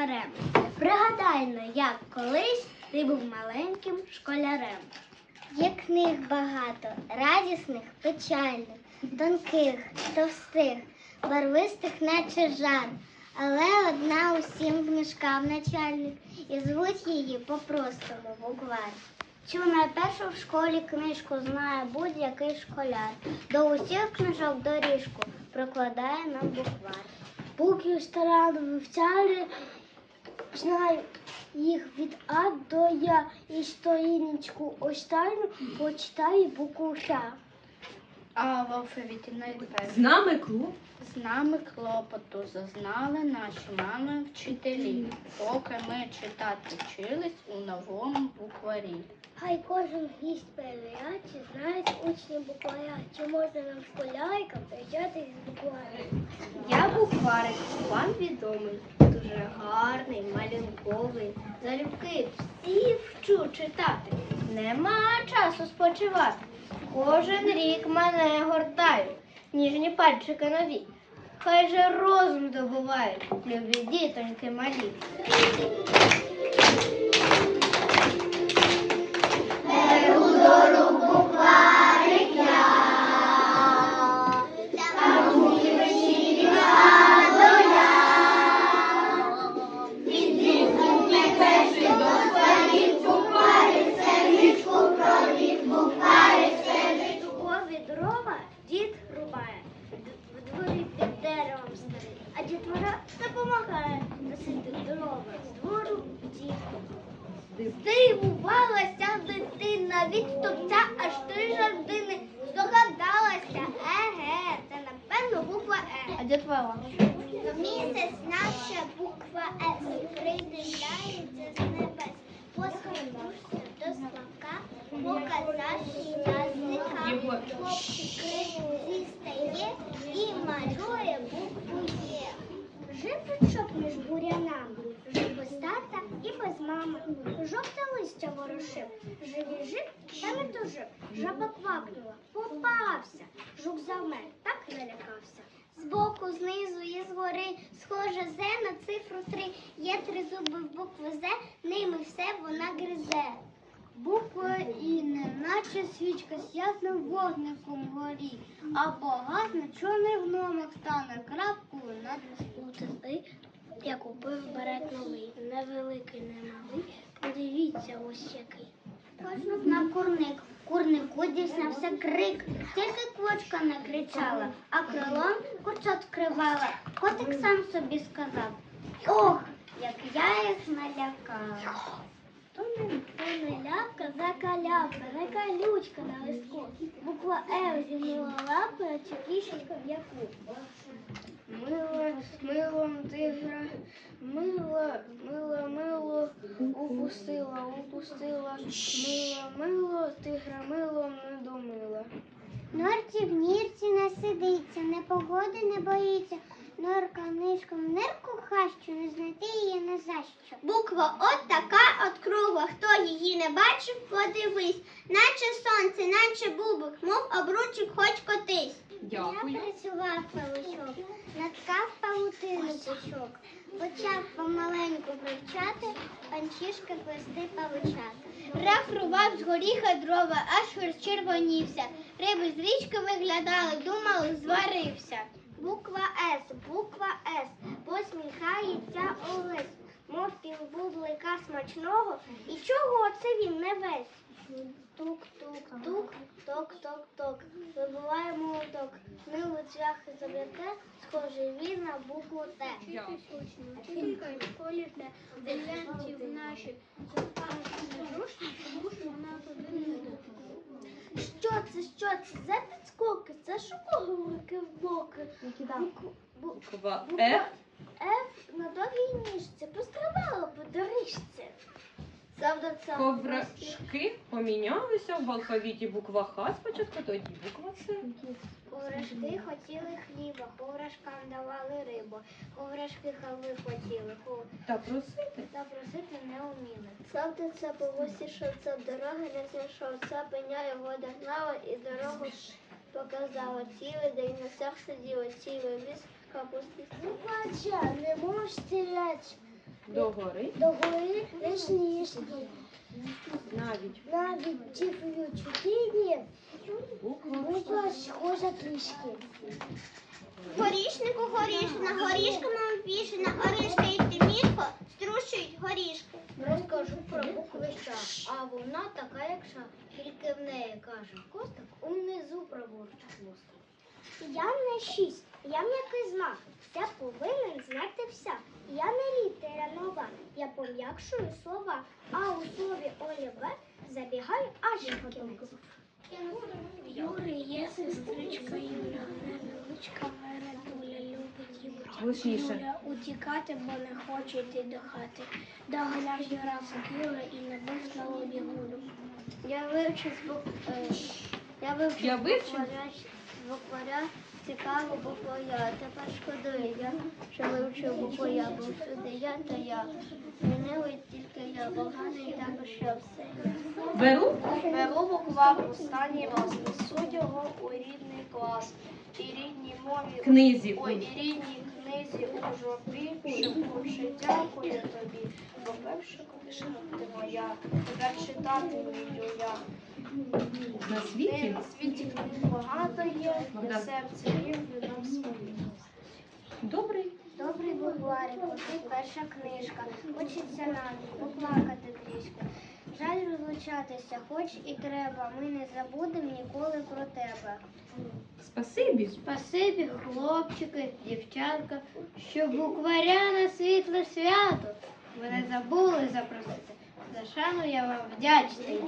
привітання з. Пригадай, ну, як колись ти був маленьким школярем. Є книг багато, радісних, печальних, тонких, товстих, барвистих, наче жар. Але одна усім книжкам начальник, і звуть її по-простому буквар. Цю найпершу в школі книжку знає будь-який школяр. До усіх книжок доріжку прокладає нам буквар. Поки старано вивчали, знаю їх від А до Я і сторіночку останню почитаю букву Х. А в алфавіті найперше. З нами клуб. З нами клопоту зазнали наші мами вчителі, поки ми читати вчились у новому букварі. Хай кожен гість перевіряє, чи знають учні букваря, чи можна нам школярикам привчати з букваря. Я букварик, вам відомий, дуже гарний, малюнковий. Залюбки всі вчу читати. Нема часу спочивати. Кожен рік мене гортають, ніжні пальчики нові. Хай же розум добувають, любі дітоньки малі. Допомагає носити дрова з двору дітку. Здивувалася дитина від стопця аж три жардини. Здогадалася, еге, це напевно буква Е. А дітвора? Місяць наша буква С придивляється з небес. Посхорнувся до Славка, показавши язика. Хлопчик крик дістає і малює букву Є. Жив бичок між бурянами, жив без тата і без мами. Жовте листя ворушив, жив і жив, та не тужив. Жаба квакнула, попався. Жук завмер, так налякався. Збоку, знизу і згори, схоже Зе на цифру три. Є три зуби в букву З, ними все вона гризе. Буква І не наче свічка з ясним вогником горі, а погасне чорний гномик стане крапкою над листути. Я купив берет новий, невеликий, не малий. Подивіться ось який. Кожнув на курник. Курнику дізнався крик. Тільки квочка не кричала, а крилом курчат скривала. Котик сам собі сказав. Ох, як я їх налякала. То не, то не ляпка, закалявка, не калючка на листку. Буква Е зімнула лапи, а чекішечка в яку. Мила, милом тигра, мила, мила, мило, упустила, упустила, мила, мило, тигра милом не домила. Норці в нірці не сидиться, непогоди не боїться. Норка нишком нирку хащу, не знайти її не за що. Буква от така от кругла. Хто її не бачив, подивись. Наче сонце, наче бубик, мов обручик хоч котись. Дякую. Я працював павучок, наткав павутину пучок, почав помаленьку вивчати, панчішки плести павучата. Рафрував з горіха дрова, аж розчервонівся. Риби з річки виглядали, думали, зварився. Буква С, буква С, посміхається Олесь, мов півбублика смачного. І чого це він не весь? Тук-тук-тук, ток-ток-ток. Вибиває молоток. Мило цвяхи забірке, схожий він на букву Т. Вчителька в школі Т. Гляньте в наші що це, що це? За підскоки, це що руки в боки? Буква- бу- Буква буква Ф на довгій ніжці пострибала по доріжці. Це Коврашки помінялися в алфавіті буква Х спочатку, тоді буква С. Коврашки хотіли хліба, коврашкам давали рибу. Коврашки хави хотіли, хо- Та просити. та просити не вміли. Завтра це по вусі, що це дороги не знайшов. Це пеня його догнала і дорогу показала. Цілий день на сах сиділа, цілий ліс капусти. Ну, бача, не можеш стрілець, Догори. догори лишнішки, Навіть навіть ті чотині, буква схожа трішки. Горішнику горішна, горішками обвішена, оришка і тимірко струшують горішки. Розкажу про букви Ш, а вона така, як Ша, тільки в неї каже костик, унизу праворуч хвостик. Я не шість, я м'який знак. Це повинен знати вся. Я не літера нова, я пом'якшую слова, а у слові Оліве забігаю аж в кінець. Юри є сестричка Юля, невеличка Вередуля, любить Юля утікати, бо не хоче йти до хати. Догляж Юрасик Юля і не бігулю. Я вивчив звук. е, Я вивчив Я вивчив? Букваря, букваря цікаво буква я. Тепер шкодую я, що вивчив букву бо всюди я та я. Лінивий тільки я, поганий також я все. беру. Беру буква в останній раз, несу його у рідний клас. І рідній мові, Книзі. ой, і рідній книзі у журбі, шепнувши дякую тобі, бо перша книжка ти моя, тепер читати вмію я. На світі. на світі багато є, для серця є нам свої. Добрий. Добрий букварику, ти перша книжка. Хочеться навіть поплакати трішки. Жаль розлучатися, хоч і треба. Ми не забудемо ніколи про тебе. Спасибі. Спасибі, хлопчики, дівчатка, що букваря на світле свято. Ви не забули запросити. За шану я вам вдячний.